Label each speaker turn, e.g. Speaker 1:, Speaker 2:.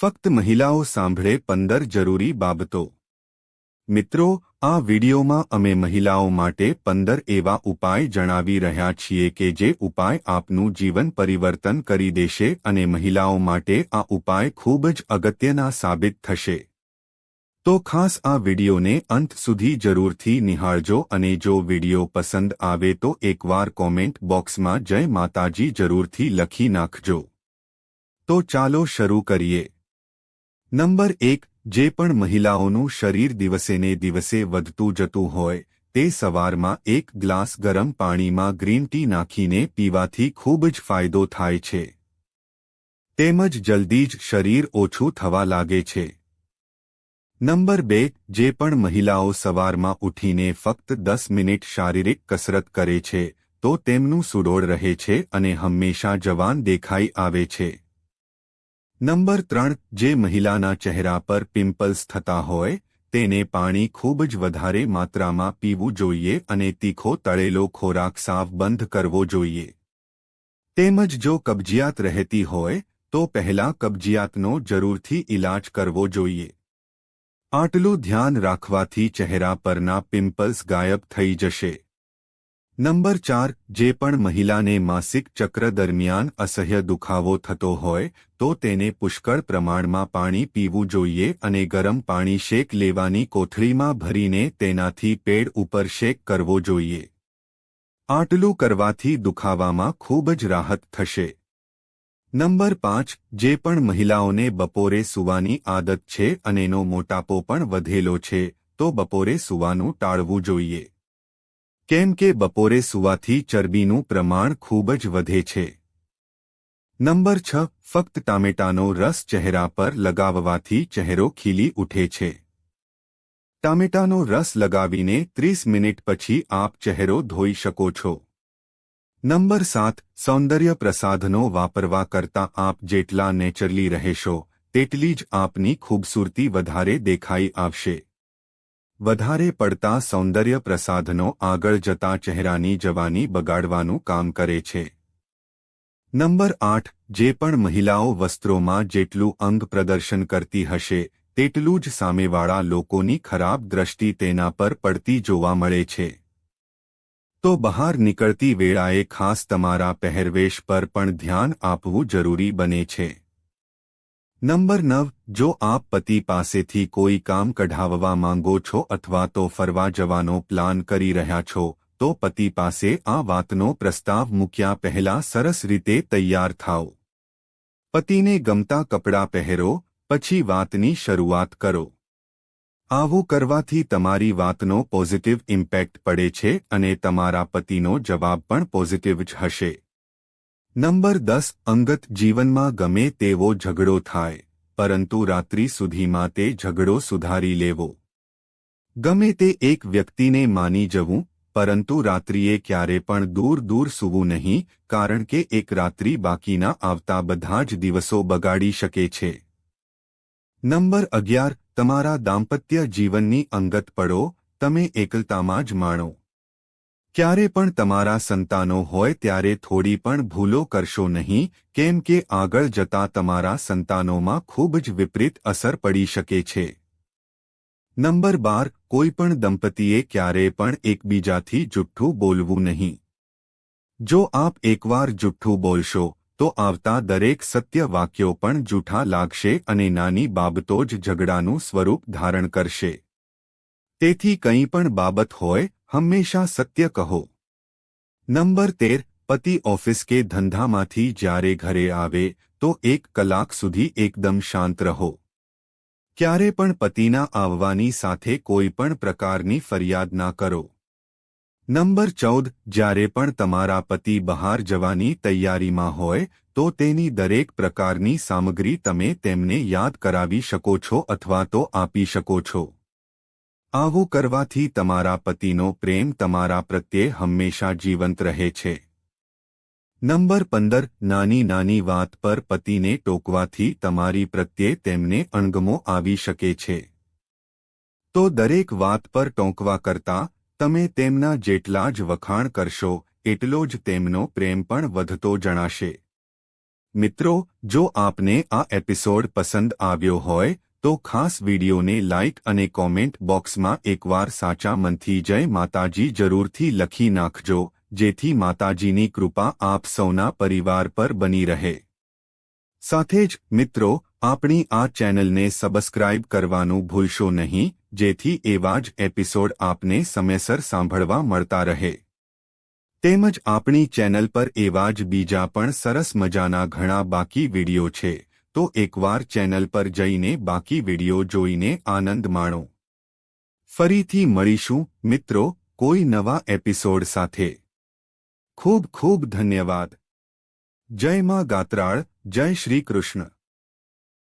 Speaker 1: ફક્ત મહિલાઓ સાંભળે પંદર જરૂરી બાબતો. મિત્રો, આ વિડિયોમાં અમે મહિલાઓ માટે પંદર એવા ઉપાય જણાવી રહ્યા છીએ કે જે ઉપાય આપનું જીવન પરિવર્તન કરી દેશે અને મહિલાઓ માટે આ ઉપાય ખૂબ જ અગત્યના સાબિત થશે. તો ખાસ આ વિડિયોને અંત સુધી જરૂરથી નિહાળજો અને જો વિડિયો પસંદ આવે તો એકવાર કોમેન્ટ બોક્સમાં જય માતાજી જરૂરથી લખી નાખજો. તો ચાલો શરૂ કરીએ. નંબર એક, જે પણ મહિલાઓનું શરીર દિવસેને દિવસે વધતું જતું હોય, તે સવારમાં એક ગ્લાસ ગરમ પાણીમાં ગ્રીન ટી નાખીને પીવાથી ખૂબ જ ફાયદો થાય છે. તેમજ જલ્દી જ શરીર ઓછું થવા લાગે છે. નંબર બે, જે પણ મહિલાઓ સવારમાં ઉઠીને ફક્ત દસ મિનિટ શારીરિક કસરત કરે છે, તો તેમનું સુડોળ રહે છે અને હંમેશા જવાન દેખાઈ આવે છે. નંબર ત્રણ, જે મહિલાના ચહેરા પર પિમ્પલ્સ થતા હોય, તેને પાણી ખૂબ જ વધારે માત્રામાં પીવું જોઈએ અને તીખો, તળેલો ખોરાક સાફ બંધ કરવો જોઈએ. તેમજ જો કબજિયાત રહેતી હોય, તો પહેલા કબજિયાતનો જરૂરથી ઇલાજ કરવો જોઈએ. આટલું ધ્યાન રાખવાથી ચહેરા પરના પિમ્પલ્સ ગાયબ થઈ જશે. નંબર ચાર, જે પણ મહિલાને માસિક ચક્ર દરમિયાન અસહ્ય દુખાવો થતો હોય, તો તેને પુષ્કળ પ્રમાણમાં પાણી પીવું જોઈએ અને ગરમ પાણી શેક લેવાની કોથળીમાં ભરીને તેનાથી પેડ ઉપર શેક કરવો જોઈએ. આટલું કરવાથી દુખાવામાં ખૂબ જ રાહત થશે. નંબર પાંચ, જે પણ મહિલાઓને બપોરે સૂવાની આદત છે અને એનો મોટાપો પણ વધેલો છે, તો બપોરે સૂવાનું ટાળવું જોઈએ. કેમ કે બપોરે સૂવાથી ચરબીનું પ્રમાણ ખૂબ જ વધે છે. નંબર છ, ફક્ત ટામેટાનો રસ ચહેરા પર લગાવવાથી ચહેરો ખીલી ઉઠે છે. ટામેટાનો રસ લગાવીને ત્રીસ મિનિટ પછી આપ ચહેરો ધોઈ શકો છો. નંબર સાત, સૌંદર્ય પ્રસાધનો વાપરવા કરતાં આપ જેટલા નેચરલી રહેશો, તેટલી જ આપની ખૂબસૂરતી વધારે દેખાઈ આવશે. વધારે પડતા સૌંદર્ય પ્રસાધનો આગળ જતા ચહેરાની જવાની બગાડવાનું કામ કરે છે. નંબર આઠ, જે પણ મહિલાઓ વસ્ત્રોમાં જેટલું અંગ પ્રદર્શન કરતી હશે, તેટલું જ સામેવાળા લોકોની ખરાબ દ્રષ્ટિ તેના પર પડતી જોવા મળે છે. તો બહાર નીકળતી વેળાએ ખાસ તમારા પહેરવેશ પર પણ ધ્યાન આપવું જરૂરી બને છે. નંબર નવ, જો આપ પતિ પાસેથી કોઈ કામ કઢાવવા માંગો છો અથવા તો ફરવા જવાનો પ્લાન કરી રહ્યા છો, તો પતિ પાસે આ વાતનો પ્રસ્તાવ મૂક્યા પહેલા સરસ રીતે તૈયાર થાઓ. પતિને ગમતા કપડાં પહેરો, પછી વાતની શરૂઆત કરો. આવું કરવાથી તમારી વાતનો પોઝિટિવ ઇમ્પેક્ટ પડે છે અને તમારા પતિનો જવાબ પણ પોઝિટિવ જ હશે. નંબર દસ, અંગત જીવનમાં ગમે તેવો ઝઘડો થાય, પરંતુ રાત્રિ સુધીમાં તે ઝઘડો સુધારી લેવો. ગમે તે એક વ્યક્તિને માની જવું, પરંતુ રાત્રિએ ક્યારે પણ દૂર દૂર સૂવું નહીં, કારણ કે એક રાત્રિ બાકીના આવતા બધા જ દિવસો બગાડી શકે છે. નંબર અગિયાર, તમારા દાંપત્ય જીવનની અંગત પડો, તમે એકલતામાં જ માણો. ક્યારે પણ તમારા સંતાનો હોય ત્યારે થોડી પણ ભૂલો કરશો નહીં, કેમ કે આગળ જતા તમારા સંતાનોમાં ખૂબ જ વિપરીત અસર પડી શકે છે. નંબર બાર, કોઈ પણ દંપતીએ ક્યારે પણ એકબીજાથી જુઠ્ઠું બોલવું નહીં. જો આપ એકવાર જુઠ્ઠું બોલશો, તો આવતા દરેક સત્ય વાક્યો પણ જૂઠા લાગશે અને નાની બાબતો જ ઝઘડાનું સ્વરૂપ ધારણ કરશે. તેથી કંઈ પણ બાબત હોય હંમેશા સત્ય કહો. નંબર તેર, પતિ ઓફિસ કે ધંધામાંથી જ્યારે ઘરે આવે, તો એક કલાક સુધી એકદમ શાંત રહો. ક્યારે પણ પતિના આવવાની સાથે કોઈ પણ પ્રકારની ફરિયાદ ના કરો. નંબર ચૌદ, જ્યારે પણ તમારા પતિ બહાર જવાની તૈયારીમાં હોય, તો તેની દરેક પ્રકારની સામગ્રી તમે તેમને યાદ કરાવી શકો છો અથવા તો આપી શકો છો. આવું કરવાથી તમારા પતિનો પ્રેમ તમારા પ્રત્યે હંમેશા જીવંત રહે છે. નંબર પંદર, નાની નાની વાત પર પતિને ટોકવાથી તમારી પ્રત્યે તેમને અણગમો આવી શકે છે. તો દરેક વાત પર ટોંકવા કરતાં, તમે તેમના જેટલા જ વખાણ કરશો, એટલો જ તેમનો પ્રેમ પણ વધતો જણાશે. મિત્રો, જો આપને આ એપિસોડ પસંદ આવ્યો હોય તો ખાસ વિડીયોને લાઇક અને કોમેન્ટ બોક્સમાં એકવાર સાચા મનથી જય માતાજી જરૂરથી લખી નાખજો, જેથી માતાજીની કૃપા આપ સૌના પરિવાર પર બની રહે. સાથે જ, મિત્રો, આપણી આ ચેનલને સબસ્ક્રાઇબ કરવાનું ભૂલશો નહીં, જેથી એવા જ એપિસોડ આપને સમયસર સાંભળવા મળતા રહે. તેમજ આપણી ચેનલ પર એવા જ બીજા પણ સરસ મજાના ઘણા બાકી વીડિયો છે. તો એકવાર ચેનલ પર જઈને બાકી વિડિયો જોઈને આનંદ માણો ફરીથી મળીશું મિત્રો કોઈ નવા એપિસોડ સાથે ખૂબ ખૂબ ધન્યવાદ જય માં ગાત્રાળ જય શ્રી કૃષ્ણ